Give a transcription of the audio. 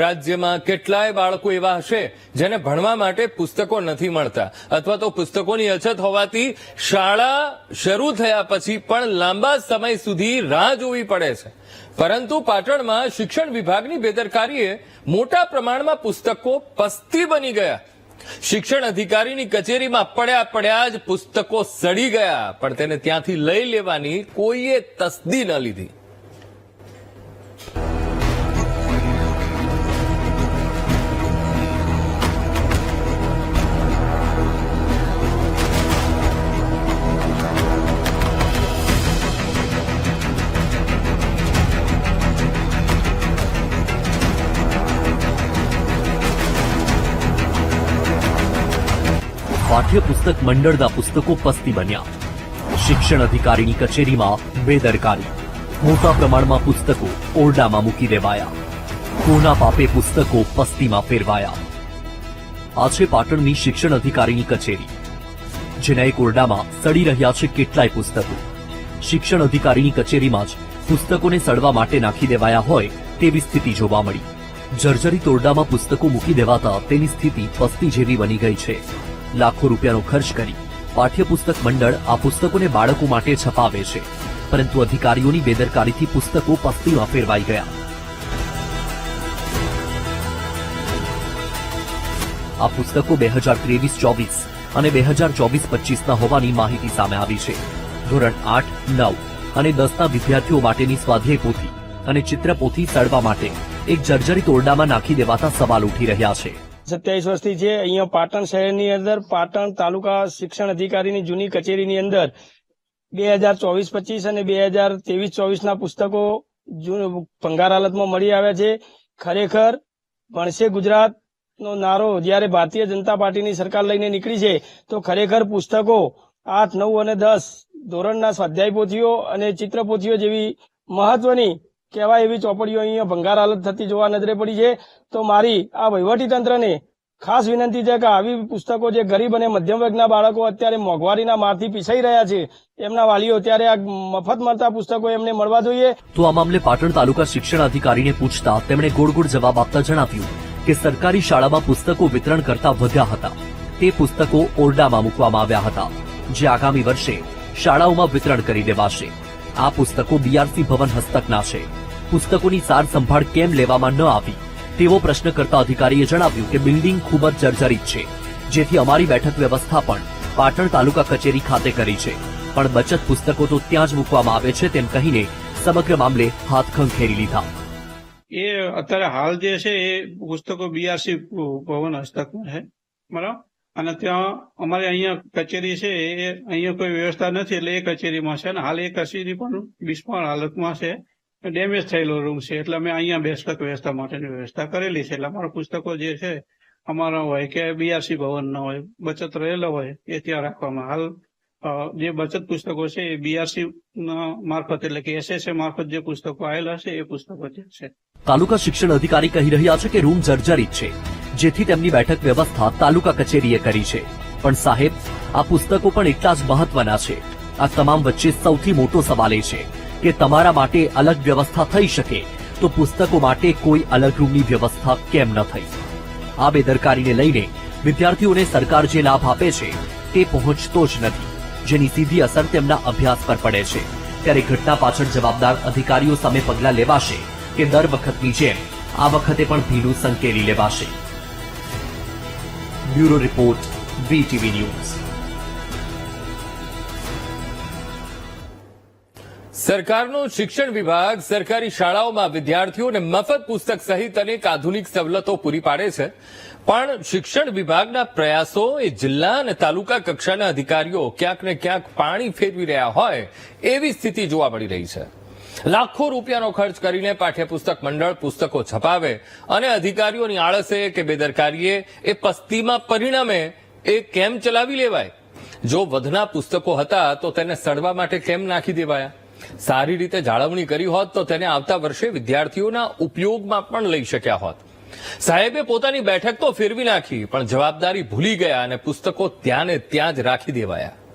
રાજ્યમાં કેટલાય બાળકો એવા હશે જેને ભણવા માટે પુસ્તકો નથી મળતા અથવા તો પુસ્તકોની અછત હોવાથી શાળા શરૂ થયા પછી પણ લાંબા સમય સુધી રાહ જોવી પડે છે. પરંતુ પાટણમાં શિક્ષણ વિભાગની બેદરકારીએ મોટા પ્રમાણમાં પુસ્તકો પસ્તી બની ગયા. શિક્ષણ અધિકારીની કચેરીમાં પડ્યા પડ્યા જ પુસ્તકો સડી ગયા, પણ તેને ત્યાંથી લઈ લેવાની કોઈએ તસદી ન લીધી. પાઠ્યપુસ્તક મંડળના પુસ્તકો પસ્તી બન્યા. શિક્ષણ અધિકારીની કચેરીમાં બેદરકારી. મોટા પ્રમાણમાં પુસ્તકો ઓરડામાં મૂકી દેવાયા. કોના પાપે પુસ્તકો પસ્તીમાં ફેરવાયા. આ છે પાટણની શિક્ષણ અધિકારીની કચેરી. જેના એક ઓરડામાં સડી રહ્યા છે કેટલાય પુસ્તકો. શિક્ષણ અધિકારીની કચેરીમાં જ પુસ્તકોને સડવા માટે નાખી દેવાયા હોય તેવી સ્થિતિ જોવા મળી. જર્જરિત ઓરડામાં પુસ્તકો મૂકી દેવાતા તેની સ્થિતિ પસ્તી જેવી બની ગઈ છે. લાખો રૂપિયાનો ખર્ચ કરી પાઠ્યપુસ્તક મંડળ આ પુસ્તકોને બાળકો માટે છપાવે છે. પરંતુ અધિકારીઓની બેદરકારીથી પુસ્તકો પસ્તીમાં ફેરવાઈ ગયા. આ પુસ્તકો બે હજાર ત્રેવીસ ચોવીસ અને બે હજાર ચોવીસ પચીસના હોવાની માહિતી સામે આવી છે. ધોરણ આઠ, નવ અને દસના વિદ્યાર્થીઓ માટેની સ્વાધ્યાય પોથી અને ચિત્ર પોથી સડવા માટે એક જર્જરિત ઓરડામાં નાખી દેવાતા સવાલ ઉઠી રહ્યા છે. સત્યાવીસ વર્ષથી છે અહીંયા પાટણ શહેરની અંદર, પાટણ તાલુકા શિક્ષણ અધિકારીની જૂની કચેરીની અંદર બે હજાર ચોવીસ પચીસ અને બે હજાર ત્રેવીસ ચોવીસના પુસ્તકો ભંગાર હાલતમાં મળી આવ્યા છે. ખરેખર ભણશે ગુજરાતનો નારો જ્યારે ભારતીય જનતા પાર્ટીની સરકાર લઈને નીકળી છે, તો ખરેખર પુસ્તકો આઠ, નવ અને દસ ધોરણના સ્વાધ્યાય પોથીઓ અને ચિત્ર પોથીઓ જેવી મહત્વની કહેવાય એવી ચોપડીઓ અહીંયા ભંગાર હાલત થતી જોવા નજરે પડી છે. તો મારી આ વહીવટી તંત્રને ખાસ વિનંતી છે કે આવી પુસ્તકો જે ગરીબ અને મધ્યમ વર્ગના બાળકો અત્યારે મોંઘવારીના મારથી પીસાઈ રહ્યા છે, એમના વાલીઓ ત્યારે આ મફત મળતા પુસ્તકો એમને મળવા જોઈએ. તો આ મામલે પાટણ તાલુકા શિક્ષણ અધિકારીને પૂછતા તેમણે ગોળ ગોળ જવાબ આપતા જણાવ્યું કે સરકારી શાળામાં પુસ્તકો વિતરણ કરતા વધ્યા હતા. તે પુસ્તકો ઓરડામાં મૂકવામાં આવ્યા હતા. જે આગામી વર્ષે શાળાઓમાં વિતરણ કરી દેવાશે. આ પુસ્તકો બીઆરસી ભવન હસ્તકના છે. પુસ્તકોની સાર સંભાળ કેમ લેવામાં ન આવી? તેવો પ્રશ્ન કરતા અધિકારીએ જણાવ્યું કે બિલ્ડિંગ ખૂબ જ જર્જરિત છે. જેથી અમારી બેઠક વ્યવસ્થા પણ પાટણ તાલુકા કચેરી ખાતે કરી છે. પણ બચત પુસ્તકો તો ત્યાં જ મૂકવામાં આવે છે તેમ કહીને સમગ્ર મામલે હાથ ખંખેરી લીધા. એ અત્યારે હાલ જે છે એ પુસ્તકો બીઆરસી ભવન હસ્તકમાં છે. બરાબર? અને ત્યાં અમારે અહીંયા કચેરી છે, એ અહીંયા કોઈ વ્યવસ્થા નથી, એટલે એ કચેરીમાં છે. અને હાલ એ કચેરી પણ બિસ્માર હાલતમાં છે. ડેમેજ થયેલો રૂમ છે, એટલે અમે અહીંયા બેસક વ્યવસ્થા માટેની વ્યવસ્થા કરેલી છે. એટલે અમારા પુસ્તકો જે છે, અમારા હોય કે બીઆરસી ભવનના હોય, બચત રહેલા હોય, એ ત્યાં રાખવામાં. હાલ જે બચત પુસ્તકો છે, એ બીઆરસી મારફત, એટલે કે એસએસએ મારફત જે પુસ્તકો આવેલા છે, એ પુસ્તકો જે છે. તાલુકા શિક્ષણ અધિકારી કહી રહ્યા છે કે રૂમ જર્જરિત છે. જેથી તેમની બેઠક વ્યવસ્થા તાલુકા કચેરીએ કરી છે. પણ સાહેબ, આ પુસ્તકો પણ એટલા જ મહત્વના છે. આ તમામ વચ્ચે સૌથી મોટો સવાલ એ છે કે તમારા માટે અલગ વ્યવસ્થા થઈ શકે તો પુસ્તકો માટે કોઈ અલગ રૂમની વ્યવસ્થા કેમ ન થઈ? આ બેદરકારીને લઈને વિદ્યાર્થીઓને સરકાર જે લાભ આપે છે તે પહોંચતો જ નથી. જેની સીધી અસર તેમના અભ્યાસ પર પડે છે. ત્યારે ઘટના પાછળ જવાબદાર અધિકારીઓ સામે પગલાં લેવાશે કે દર વખતની જેમ આ વખતે પણ ભીનું સંકેલી લેવાશે. બ્યુરો રિપોર્ટ વીટીવી ન્યૂઝ સરકારનો શિક્ષણ વિભાગ સરકારી શાળાઓમાં વિદ્યાર્થીઓને મફત પુસ્તક સહિત અનેક આધુનિક સવલતો પૂરી પાડે છે. પણ શિક્ષણ વિભાગના પ્રયાસો એ જિલ્લા અને તાલુકા કક્ષાના અધિકારીઓ ક્યાંક ને ક્યાંક પાણી ફેરવી રહ્યા હોય એવી સ્થિતિ જોવા મળી રહી છે. લાખો રૂપિયાનો ખર્ચ કરીને પાઠ્યપુસ્તક મંડળ પુસ્તકો છપાવે અને અધિકારીઓની આળસે કે બેદરકારીએ એ પસ્તીમાં પરિણામે એ કેમ ચલાવી લેવાય? જો વધના પુસ્તકો હતા તો તેને સડવા માટે કેમ નાખી દેવાયા? સારી રીતે જાળવણી કરી હોત તો તેને આવતા વર્ષે વિદ્યાર્થીઓના ઉપયોગમાં પણ લઈ શક્યા હોત. સાહેબે પોતાની બેઠક તો ફેરવી નાખી, પણ જવાબદારી ભૂલી ગયા અને પુસ્તકો ત્યાં ને ત્યાં જ રાખી દેવાયા.